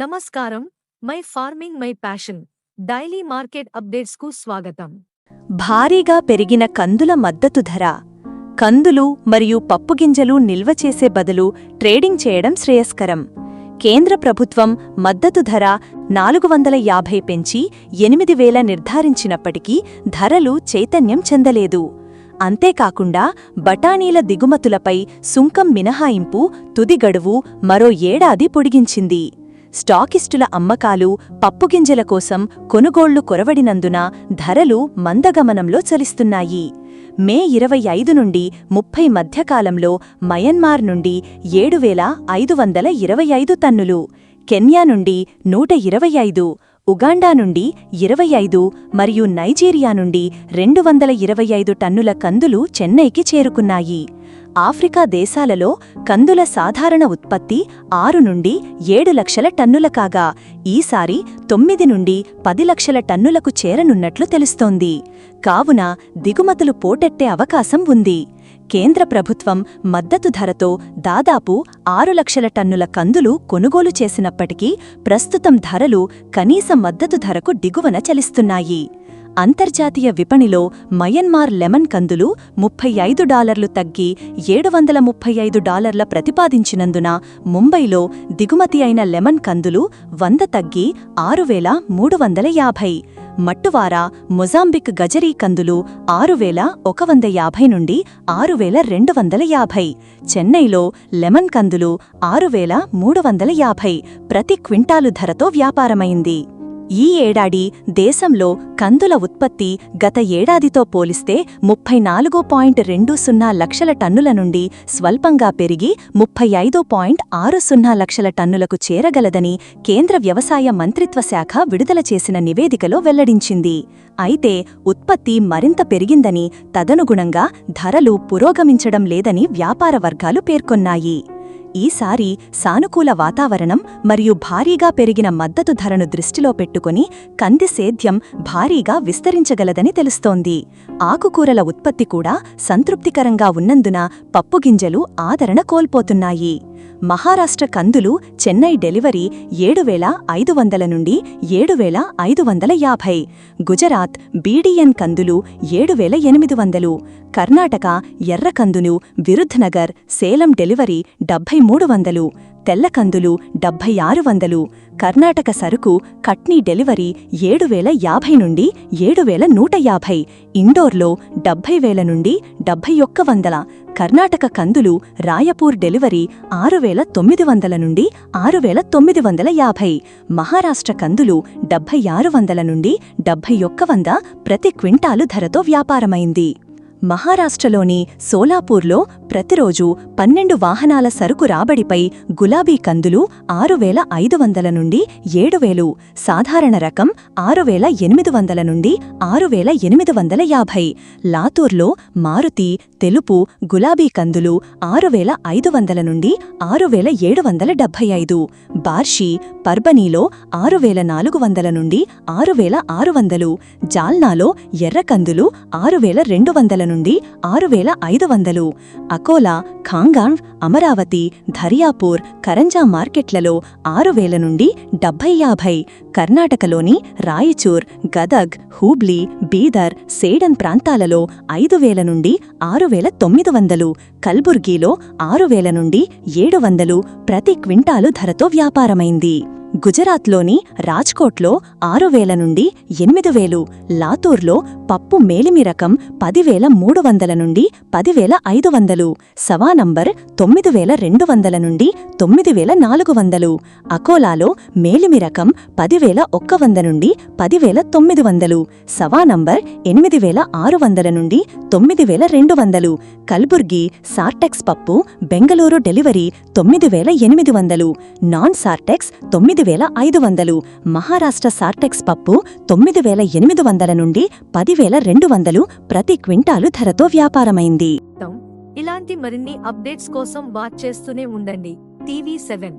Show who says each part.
Speaker 1: నమస్కారం. My farming my passion. Daily market అప్డేట్స్కు స్వాగతం.
Speaker 2: భారీగా పెరిగిన కందుల మద్దతు ధర. కందులు మరియు పప్పుగింజలు నిల్వ చేసే బదులు ట్రేడింగ్ చేయడం శ్రేయస్కరం. కేంద్ర ప్రభుత్వం మద్దతు ధర నాలుగు వందల యాభై పెంచి ఎనిమిది వేల నిర్ధారించినప్పటికీ ధరలు చైతన్యం చెందలేదు. అంతేకాకుండా బఠానీల దిగుమతులపై సుంకం మినహాయింపు తుది గడువు మరో ఏడాది పొడిగించింది. స్టాకిస్టుల అమ్మకాలు పప్పుగింజల కోసం కొనుగోళ్ళు కొరవడినందున ధరలు మందగమనంలో చలిస్తున్నాయి. మే ఇరవై ఐదు నుండి ముప్పై మధ్యకాలంలో మయన్మార్ నుండి ఏడు వేల ఐదు వందల ఇరవై ఐదు టన్నులు కెన్యా నుండి నూట ఇరవై ఐదు ఉగాండా నుండి ఇరవై ఐదు మరియు నైజీరియా నుండి రెండు వందల ఇరవై ఐదు టన్నుల కందులు చెన్నైకి చేరుకున్నాయి. ఆఫ్రికా దేశాలలో కందుల సాధారణ ఉత్పత్తి ఆరు నుండి ఏడు లక్షల టన్నుల కాగా ఈసారి తొమ్మిది నుండి పది లక్షల టన్నులకు చేరనున్నట్లు తెలుస్తోంది. కావున దిగుమతులు పోటెట్టే అవకాశం ఉంది. కేంద్ర ప్రభుత్వం మద్దతు ధరతో దాదాపు ఆరు లక్షల టన్నుల కందులు కొనుగోలు చేసినప్పటికీ ప్రస్తుతం ధరలు కనీస మద్దతు ధరకు దిగువన చలిస్తున్నాయి. అంతర్జాతీయ విపణిలో మయన్మార్ లెమన్ కందులు ముప్పై ఐదు డాలర్లు తగ్గి ఏడు వందల ముప్పై ఐదు డాలర్ల ప్రతిపాదించినందున ముంబైలో దిగుమతి అయిన లెమన్ కందులు వంద తగ్గి ఆరు వేల మూడు వందల యాభై. మట్టువారా మొజాంబిక్ గజరీ కందులు ఆరు వేల ఒక వంద యాభై నుండి ఆరు వేల రెండు వందల యాభై. చెన్నైలో లెమన్ కందులు ఆరు వేల మూడు వందల యాభై. ప్రతి క్వింటాలు ధరతో వ్యాపారమైంది. ఈ ఏడాది దేశంలో కందుల ఉత్పత్తి గత ఏడాదితో పోలిస్తే ముప్పై నాలుగు పాయింట్ రెండు సున్నా లక్షల టన్నుల నుండి స్వల్పంగా పెరిగి ముప్పై ఐదు పాయింట్ ఆరు సున్నా లక్షల టన్నులకు చేరగలదని కేంద్ర వ్యవసాయ మంత్రిత్వ శాఖ విడుదల చేసిన నివేదికలో వెల్లడించింది. అయితే ఉత్పత్తి మరింత పెరిగిందని తదనుగుణంగా ధరలు పురోగమించడం లేదని వ్యాపార వర్గాలు పేర్కొన్నాయి. ఈసారి సానుకూల వాతావరణం మరియు భారీగా పెరిగిన మద్దతు ధరను దృష్టిలో పెట్టుకుని కంది సేద్యం భారీగా విస్తరించగలదని తెలుస్తోంది. ఆకుకూరల ఉత్పత్తి కూడా సంతృప్తికరంగా ఉన్నందున పప్పుగింజలు ఆదరణ కోల్పోతున్నాయి. మహారాష్ట్ర కందులు చెన్నై డెలివరీ ఏడు వేల ఐదు వందల నుండి ఏడు వేల ఐదు వందల యాభై. గుజరాత్ బీడీఎన్ కందులు ఏడు వేల ఎనిమిది వందలు. కర్ణాటక ఎర్రకందులు విరుధ్నగర్ సేలం డెలివరీ డెబ్భై మూడు వందలు. తెల్లకందులు డెబ్భై ఆరు వందలు. కర్ణాటక సరుకు కట్నీ డెలివరీ ఏడు వేల యాభై నుండి ఏడు వేల నూట యాభై. ఇండోర్లో డెబ్భై వేల నుండి డెబ్భై ఒక్క వందల. కర్ణాటక కందులు రాయపూర్ డెలివరీ ఆరు వేల తొమ్మిది వందల నుండి ఆరు వేల తొమ్మిది వందల యాభై. మహారాష్ట్ర కందులు డెబ్బై ఆరు వందల నుండి డెబ్బై ఒక్క వంద ప్రతి క్వింటాలు ధరతో వ్యాపారమైంది. మహారాష్ట్రలోని సోలాపూర్లో ప్రతిరోజు పన్నెండు వాహనాల సరుకు రాబడిపై గులాబీ కందులు ఆరు వేల ఐదు వందల నుండి ఏడు వేలు సాధారణ రకం ఆరు వేల ఎనిమిది వందల నుండి ఆరు వేల ఎనిమిది వందల యాభై లాతూర్లో మారుతి తెలుపు గులాబీ కందులు ఆరు వేల ఐదు వందల నుండి ఆరు వేల ఏడు వందల డెబ్భై ఐదు బార్షీ పర్బనీలో ఆరు వేల నాలుగు వందల నుండి ఆరు వేల ఆరు వందలు జాల్నాలో ఎర్రకందులు ఆరు వేల రెండు వందల నుండి ఆరు వేల ఐదు వందలు అకోలా ఖాంగాంగ్ అమరావతి ధరియాపూర్ కరంజా మార్కెట్లలో ఆరు వేల నుండి డెబ్బై యాభై కర్ణాటకలోని రాయచూర్ గదగ్ హూబ్లీ బీదర్ సేడన్ ప్రాంతాలలో ఐదు వేల నుండి ఆరు వేల తొమ్మిది వందలు కల్బుర్గీలో ఆరు వేల నుండి ఏడు వందలు ప్రతి క్వింటాలు ధరతో వ్యాపారమైంది. గుజరాత్లోని రాజ్కోట్లో ఆరు వేల నుండి ఎనిమిది వేలు లాతూర్లో పప్పు మేలిమి రకం పదివేల మూడు వందల నుండి పదివేల ఐదు వందలు సవా నంబర్ తొమ్మిది వేల రెండు వందల నుండి తొమ్మిది వేల నాలుగు వందలు అకోలాలో మేలిమి రకం పదివేల ఒక్క వంద నుండి పదివేల తొమ్మిది వందలు సవా నంబర్ ఎనిమిది వేల ఆరు వందల నుండి తొమ్మిది వేల రెండు వందలు కల్బుర్గి సార్టెక్స్ పప్పు బెంగళూరు డెలివరీ తొమ్మిది వేల ఎనిమిది వందలు నాన్ సార్టెక్స్ తొమ్మిది తొమ్మిది వేల ఐదు వందలు మహారాష్ట్ర సార్టెక్స్ పప్పు తొమ్మిది వేల ఎనిమిది వందల నుండి పదివేల రెండు వందలు ప్రతి క్వింటాలు ధరతో వ్యాపారమైంది.
Speaker 1: ఇలాంటి మరిన్ని అప్డేట్స్ కోసం వాచ్ చేస్తూనే ఉండండి. TV seven.